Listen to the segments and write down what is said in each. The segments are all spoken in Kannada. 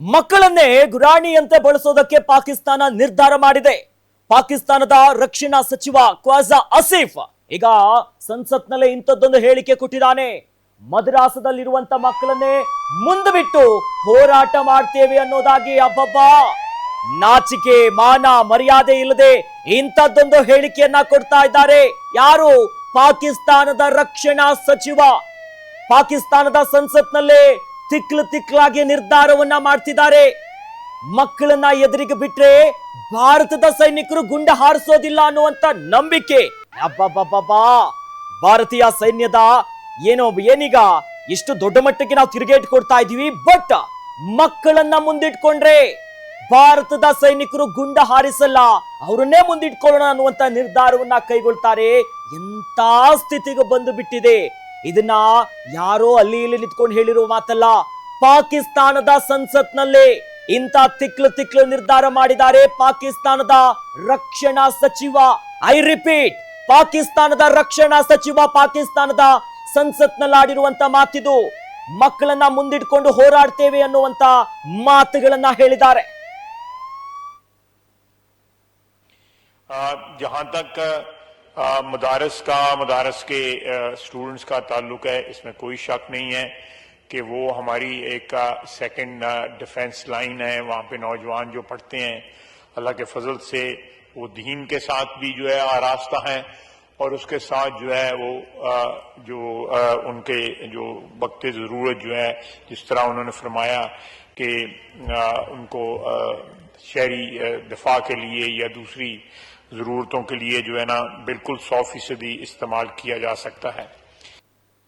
ಮಕ್ಕಳನ್ನೇ ಗುರಾಣಿಯಂತೆ ಬಳಸೋದಕ್ಕೆ ಪಾಕಿಸ್ತಾನ ನಿರ್ಧಾರ ಮಾಡಿದೆ. ಪಾಕಿಸ್ತಾನದ ರಕ್ಷಣಾ ಸಚಿವ ಕ್ವಾಜಾ ಅಸೀಫ್ ಈಗ ಸಂಸತ್ನಲ್ಲೇ ಇಂಥದ್ದೊಂದು ಹೇಳಿಕೆ ಕೊಟ್ಟಿದ್ದಾನೆ. ಮದ್ರಾಸದಲ್ಲಿರುವಂತ ಮಕ್ಕಳನ್ನೇ ಮುಂದೆ ಬಿಟ್ಟು ಹೋರಾಟ ಮಾಡ್ತೇವೆ ಅನ್ನೋದಾಗಿ ಅಬ್ಬಬ್ಬ. ನಾಚಿಕೆ, ಮಾನ, ಮರ್ಯಾದೆ ಇಲ್ಲದೆ ಇಂಥದ್ದೊಂದು ಹೇಳಿಕೆಯನ್ನ ಕೊಡ್ತಾ ಇದ್ದಾರೆ. ಯಾರು? ಪಾಕಿಸ್ತಾನದ ರಕ್ಷಣಾ ಸಚಿವ. ಪಾಕಿಸ್ತಾನದ ಸಂಸತ್ನಲ್ಲೇ ತಿಕ್ಲು ತಿಕ್ಲಾಗಿ ನಿರ್ಧಾರವನ್ನ ಮಾಡ್ತಿದ್ದಾರೆ. ಮಕ್ಕಳನ್ನ ಎದುರಿಗೆ ಬಿಟ್ರೆ ಭಾರತದ ಸೈನಿಕರು ಗುಂಡ ಹಾರಿಸೋದಿಲ್ಲ ಅನ್ನುವಂತ ನಂಬಿಕೆ. ಭಾರತೀಯ ಸೈನ್ಯದ ಏನೋ ಏನೀಗ ಎಷ್ಟು ದೊಡ್ಡ ಮಟ್ಟಕ್ಕೆ ನಾವು ತಿರುಗೇಟ್ ಕೊಡ್ತಾ ಇದೀವಿ ಬಟ್ ಮಕ್ಕಳನ್ನ ಮುಂದಿಟ್ಕೊಂಡ್ರೆ ಭಾರತದ ಸೈನಿಕರು ಗುಂಡ ಹಾರಿಸಲ್ಲ, ಅವರನ್ನೇ ಮುಂದಿಟ್ಕೊಳ್ಳೋಣ ಅನ್ನುವಂತ ನಿರ್ಧಾರವನ್ನ ಕೈಗೊಳ್ತಾರೆ. ಎಂತ ಸ್ಥಿತಿಗೆ ಬಂದು ಬಿಟ್ಟಿದೆ. ಇದನ್ನ ಯಾರೋ ಅಲ್ಲಿ ಇಲ್ಲಿ ನಿಂತ್ಕೊಂಡು ಹೇಳಿರುವ ಮಾತಲ್ಲ ಪಾಕಿಸ್ತಾನದ ಸಂಸತ್ನಲ್ಲಿ ಇಂಥ ತಿಕ್ಲು ತಿಕ್ಲು ನಿರ್ಧಾರ ಮಾಡಿದ್ದಾರೆ ಪಾಕಿಸ್ತಾನದ ರಕ್ಷಣಾ ಸಚಿವ ಐ ರಿಪೀಟ್ ಪಾಕಿಸ್ತಾನದ ರಕ್ಷಣಾ ಸಚಿವ ಪಾಕಿಸ್ತಾನದ ಸಂಸತ್ನಲ್ಲಿ ಆಡಿರುವಂತ ಮಾತಿದು ಮಕ್ಕಳನ್ನ ಮುಂದಿಟ್ಕೊಂಡು ಹೋರಾಡ್ತೇವೆ ಅನ್ನುವಂತ ಮಾತುಗಳನ್ನ ಹೇಳಿದ್ದಾರೆ जहाँ तक مدارس کا، مدارس کے اسٹوڈنٹس کا تعلق ہے، اس میں کوئی شک نہیں ہے کہ وہ ہماری ایک سیکنڈ ڈیفنس لائن ہے۔ وہاں پہ نوجوان جو پڑھتے ہیں، اللہ کے فضل سے وہ دین کے ساتھ بھی جو ہے، آراستہ ہیں اور اس کے ساتھ جو ہے وہ جو ان کے جو وقت ضرورت جو ہے، جس طرح انہوں نے فرمایا کہ ان کو शहरी अ, दफा के लिए या दूसरी ज़रूरतों के लिए जो है ना बिल्कुल सौ फीसदी इस्तेमाल किया जा सकता है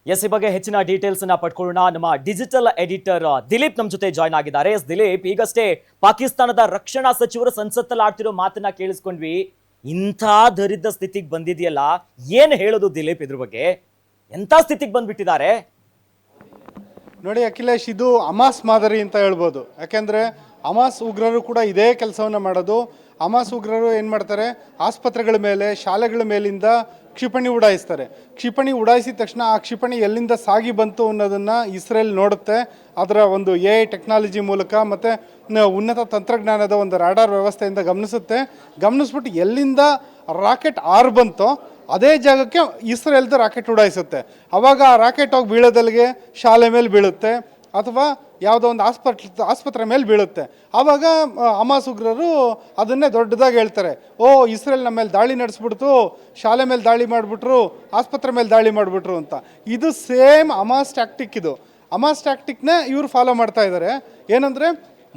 ಎಸ್ ಈ ಬಗ್ಗೆ ಹೆಚ್ಚಿನ ಡೀಟೇಲ್ಸ್ ಅನ್ನ ಪಡ್ಕೊಳ್ಳೋಣ ನಮ್ಮ ಡಿಜಿಟಲ್ ಎಡಿಟರ್ ದಿಲೀಪ್ ನಮ್ಮ ಜೊತೆ ಜಾಯ್ನ್ ಆಗಿದ್ದಾರೆ ಎಸ್ ದಿಲೀಪ್ ಈಗಷ್ಟೇ ಪಾಕಿಸ್ತಾನದ ರಕ್ಷಣಾ ಸಚಿವರು ಸಂಸತ್ತಲ್ಲಿ ಆಡ್ತಿರೋ ಮಾತನ್ನ ಕೇಳಿಸ್ಕೊಂಡ್ವಿ ಇಂಥ ದರಿದ್ರ ಸ್ಥಿತಿಗೆ ಬಂದಿದೆಯಲ್ಲ ಏನ್ ಹೇಳೋದು ದಿಲೀಪ್ ಇದ್ರ ಬಗ್ಗೆ ಎಂಥ ಸ್ಥಿತಿಗೆ ಬಂದ್ಬಿಟ್ಟಿದ್ದಾರೆ ನೋಡಿ ಅಖಿಲೇಶ್ ಇದು ಅಮಾಸ್ ಮಾದರಿ ಅಂತ ಹೇಳ್ಬೋದು ಯಾಕೆಂದರೆ ಅಮಾಸ್ ಉಗ್ರರು ಕೂಡ ಇದೇ ಕೆಲಸವನ್ನು ಮಾಡೋದು. ಅಮಾಸ್ ಉಗ್ರರು ಏನು ಮಾಡ್ತಾರೆ? ಆಸ್ಪತ್ರೆಗಳ ಮೇಲೆ, ಶಾಲೆಗಳ ಮೇಲಿಂದ ಕ್ಷಿಪಣಿ ಉಡಾಯಿಸ್ತಾರೆ. ಕ್ಷಿಪಣಿ ಉಡಾಯಿಸಿದ ತಕ್ಷಣ ಆ ಕ್ಷಿಪಣಿ ಎಲ್ಲಿಂದ ಸಾಗಿ ಬಂತು ಅನ್ನೋದನ್ನು ಇಸ್ರೇಲ್ ನೋಡುತ್ತೆ. ಅದರ ಒಂದು ಎ ಐ ಟೆಕ್ನಾಲಜಿ ಮೂಲಕ ಮತ್ತು ಉನ್ನತ ತಂತ್ರಜ್ಞಾನದ ಒಂದು ರಾಡಾರ್ ವ್ಯವಸ್ಥೆಯಿಂದ ಗಮನಿಸುತ್ತೆ. ಗಮನಿಸ್ಬಿಟ್ಟು ಎಲ್ಲಿಂದ ರಾಕೆಟ್ ಆರ್ ಬಂತೋ ಅದೇ ಜಾಗಕ್ಕೆ ಇಸ್ರೇಲ್ದು ರಾಕೆಟ್ ಉಡಾಯಿಸುತ್ತೆ. ಆವಾಗ ಆ ರಾಕೆಟ್ ಹೋಗಿ ಬೀಳೋದಲ್ಲಿಗೆ? ಶಾಲೆ ಮೇಲೆ ಬೀಳುತ್ತೆ. ಅಥವಾ ಯಾವುದೋ ಒಂದು ಆಸ್ಪತ್ರೆ ಆಸ್ಪತ್ರೆ ಮೇಲೆ ಬೀಳುತ್ತೆ. ಆವಾಗ ಅಮಾಸ್ ಉಗ್ರರು ಅದನ್ನೇ ದೊಡ್ಡದಾಗಿ ಹೇಳ್ತಾರೆ. ಓ ಇಸ್ರೇಲ್ ನಮ್ಮ ಮೇಲೆ ದಾಳಿ ನಡೆಸ್ಬಿಡ್ತು, ಶಾಲೆ ಮೇಲೆ ದಾಳಿ ಮಾಡಿಬಿಟ್ರು, ಆಸ್ಪತ್ರೆ ಮೇಲೆ ದಾಳಿ ಮಾಡಿಬಿಟ್ರು ಅಂತ. ಇದು ಸೇಮ್ ಅಮಾಸ್ ಟ್ಯಾಕ್ಟಿಕ್ ಇದು. ಅಮಾಸ್ ಟ್ಯಾಕ್ಟಿಕ್ನೇ ಇವರು ಫಾಲೋ ಮಾಡ್ತಾ ಇದ್ದಾರೆ ಏನಂದರೆ,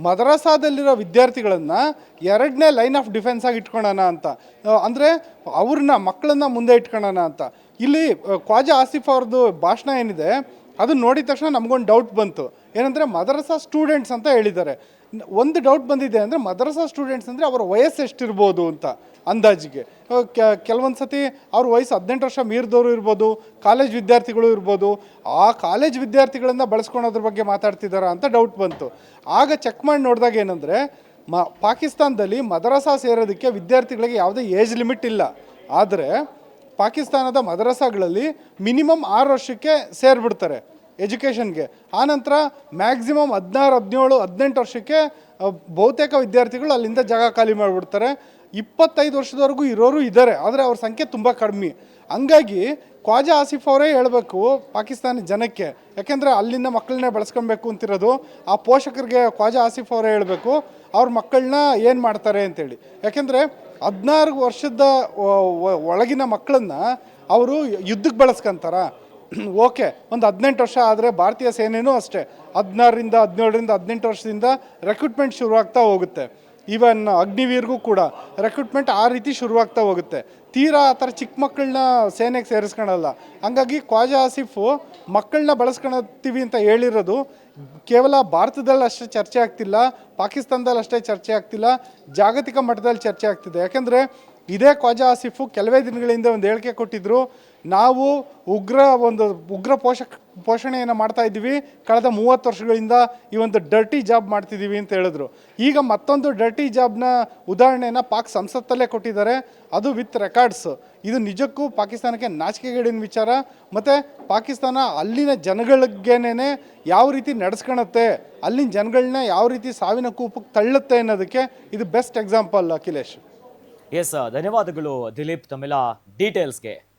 ಮದ್ರಾಸಾದಲ್ಲಿರೋ ವಿದ್ಯಾರ್ಥಿಗಳನ್ನು ಎರಡನೇ ಲೈನ್ ಆಫ್ ಡಿಫೆನ್ಸ್ ಆಗಿ ಇಟ್ಕೊಳ್ಳೋಣ ಅಂತ. ಅಂದರೆ ಅವ್ರನ್ನ ಮಕ್ಕಳನ್ನ ಮುಂದೆ ಇಟ್ಕೊಳ್ಳೋಣ ಅಂತ. ಇಲ್ಲಿ ಖ್ವಾಜಾ ಆಸಿಫ್ ಅವ್ರದ್ದು ಭಾಷಣ ಏನಿದೆ ಅದನ್ನ ನೋಡಿದ ತಕ್ಷಣ ನಮಗೊಂದು ಡೌಟ್ ಬಂತು. ಏನಂದರೆ ಮದರಸಾ ಸ್ಟೂಡೆಂಟ್ಸ್ ಅಂತ ಹೇಳಿದ್ದಾರೆ. ಒಂದು ಡೌಟ್ ಬಂದಿದೆ ಅಂದರೆ ಮದರಸಾ ಸ್ಟೂಡೆಂಟ್ಸ್ ಅಂದರೆ ಅವರ ವಯಸ್ಸು ಎಷ್ಟಿರ್ಬೋದು ಅಂತ ಅಂದಾಜಿಗೆ. ಕೆಲವೊಂದು ಸತಿ ಅವ್ರ ವಯಸ್ಸು ಹದಿನೆಂಟು ವರ್ಷ ಮೀರಿದವರು ಇರ್ಬೋದು, ಕಾಲೇಜ್ ವಿದ್ಯಾರ್ಥಿಗಳು ಇರ್ಬೋದು, ಆ ಕಾಲೇಜ್ ವಿದ್ಯಾರ್ಥಿಗಳನ್ನು ಬಳಸ್ಕೊಳೋದ್ರ ಬಗ್ಗೆ ಮಾತಾಡ್ತಿದ್ದಾರಾ ಅಂತ ಡೌಟ್ ಬಂತು. ಆಗ ಚೆಕ್ ಮಾಡಿ ನೋಡಿದಾಗ ಏನಂದರೆ, ಮ, ಪಾಕಿಸ್ತಾನದಲ್ಲಿ ಮದರಸಾ ಸೇರೋದಕ್ಕೆ ವಿದ್ಯಾರ್ಥಿಗಳಿಗೆ ಯಾವುದೇ ಏಜ್ ಲಿಮಿಟ್ ಇಲ್ಲ. ಆದರೆ ಪಾಕಿಸ್ತಾನದ ಮದರಸಾಗಳಲ್ಲಿ ಮಿನಿಮಮ್ ಆರು ವರ್ಷಕ್ಕೆ ಸೇರಿಬಿಡ್ತಾರೆ ಎಜುಕೇಷನ್ಗೆ. ಆನಂತರ ಮ್ಯಾಕ್ಸಿಮಮ್ ಹದಿನಾರು, ಹದಿನೇಳು, ಹದಿನೆಂಟು ವರ್ಷಕ್ಕೆ ಬಹುತೇಕ ವಿದ್ಯಾರ್ಥಿಗಳು ಅಲ್ಲಿಂದ ಜಾಗ ಖಾಲಿ ಮಾಡಿಬಿಡ್ತಾರೆ. ಇಪ್ಪತ್ತೈದು ವರ್ಷದವರೆಗೂ ಇರೋರು ಇದ್ದಾರೆ, ಆದರೆ ಅವ್ರ ಸಂಖ್ಯೆ ತುಂಬ ಕಡಿಮೆ. ಹಂಗಾಗಿ ಖ್ವಾಜಾ ಆಸಿಫ್ ಅವರೇ ಹೇಳಬೇಕು ಪಾಕಿಸ್ತಾನಿ ಜನಕ್ಕೆ. ಯಾಕೆಂದರೆ ಅಲ್ಲಿಂದ ಮಕ್ಕಳನ್ನೇ ಬಳಸ್ಕೊಬೇಕು ಅಂತಿರೋದು, ಆ ಪೋಷಕರಿಗೆ ಖ್ವಾಜಾ ಆಸಿಫ್ ಅವರೇ ಹೇಳಬೇಕು, ಅವ್ರ ಮಕ್ಕಳನ್ನ ಏನು ಮಾಡ್ತಾರೆ ಅಂತೇಳಿ. ಯಾಕೆಂದರೆ ಹದಿನಾರು ವರ್ಷದ ಒಳಗಿನ ಮಕ್ಕಳನ್ನ ಅವರು ಯುದ್ಧಕ್ಕೆ ಬಳಸ್ಕೊಂತಾರ. ಓಕೆ, ಒಂದು ಹದಿನೆಂಟು ವರ್ಷ ಆದರೆ ಭಾರತೀಯ ಸೇನೆನೂ ಅಷ್ಟೇ. ಹದಿನಾರರಿಂದ ಹದಿನೇಳರಿಂದ ಹದಿನೆಂಟು ವರ್ಷದಿಂದ ರೆಕ್ರೂಟ್ಮೆಂಟ್ ಶುರುವಾಗ್ತಾ ಹೋಗುತ್ತೆ. ಈವನ್ ಅಗ್ನಿವೀರ್ಗೂ ಕೂಡ ರೆಕ್ರೂಟ್ಮೆಂಟ್ ಆ ರೀತಿ ಶುರುವಾಗ್ತಾ ಹೋಗುತ್ತೆ. ತೀರಾ ಆ ಥರ ಚಿಕ್ಕ ಮಕ್ಕಳನ್ನ ಸೇನೆಗೆ ಸೇರಿಸ್ಕೊಳಲ್ಲ ಹಂಗಾಗಿ ಖ್ವಾಜಾ ಆಸಿಫು ಮಕ್ಕಳನ್ನ ಬಳಸ್ಕೊಳತ್ತೀವಿ ಅಂತ ಹೇಳಿರೋದು ಕೇವಲ ಭಾರತದಲ್ಲಿ ಅಷ್ಟೇ ಚರ್ಚೆ ಆಗ್ತಿಲ್ಲ, ಪಾಕಿಸ್ತಾನದಲ್ಲಿ ಅಷ್ಟೇ ಚರ್ಚೆ ಆಗ್ತಿಲ್ಲ, ಜಾಗತಿಕ ಮಟ್ಟದಲ್ಲಿ ಚರ್ಚೆ ಆಗ್ತಿದೆ. ಯಾಕೆಂದರೆ ಇದೇ ಖ್ವಾಜಾ ಆಸಿಫು ಕೆಲವೇ ದಿನಗಳಿಂದ ಒಂದು ಹೇಳಿಕೆ ಕೊಟ್ಟಿದ್ರು, ನಾವು ಉಗ್ರ ಒಂದು ಉಗ್ರ ಪೋಷಕ ಪೋಷಣೆಯನ್ನು ಮಾಡ್ತಾ ಇದ್ದೀವಿ, ಕಳೆದ ಮೂವತ್ತು ವರ್ಷಗಳಿಂದ ಈ ಒಂದು ಡರ್ಟಿ ಜಾಬ್ ಮಾಡ್ತಿದ್ದೀವಿ ಅಂತ ಹೇಳಿದ್ರು. ಈಗ ಮತ್ತೊಂದು ಡರ್ಟಿ ಜಾಬ್ನ ಉದಾಹರಣೆಯನ್ನು ಪಾಕ್ ಸಂಸತ್ತಲ್ಲೇ ಕೊಟ್ಟಿದ್ದಾರೆ, ಅದು ವಿತ್ ರೆಕಾರ್ಡ್ಸ್ ಇದು ನಿಜಕ್ಕೂ ಪಾಕಿಸ್ತಾನಕ್ಕೆ ನಾಚಿಕೆಗೇಡಿನ ವಿಚಾರ, ಮತ್ತು ಪಾಕಿಸ್ತಾನ ಅಲ್ಲಿನ ಜನಗಳಿಗೇನೇ ಯಾವ ರೀತಿ ನಡೆಸ್ಕೊಳತ್ತೆ ಅಲ್ಲಿನ ಜನಗಳನ್ನ ಯಾವ ರೀತಿ ಸಾವಿನ ಕೂಪಕ್ಕೆ ತಳ್ಳುತ್ತೆ ಅನ್ನೋದಕ್ಕೆ ಇದು ಬೆಸ್ಟ್ ಎಕ್ಸಾಂಪಲ್ ಅಖಿಲೇಶ್. ಎಸ್ ಧನ್ಯವಾದಗಳು ದಿಲೀಪ್ ತಮ್ಮೆಲ್ಲ ಡೀಟೇಲ್ಸ್ಗೆ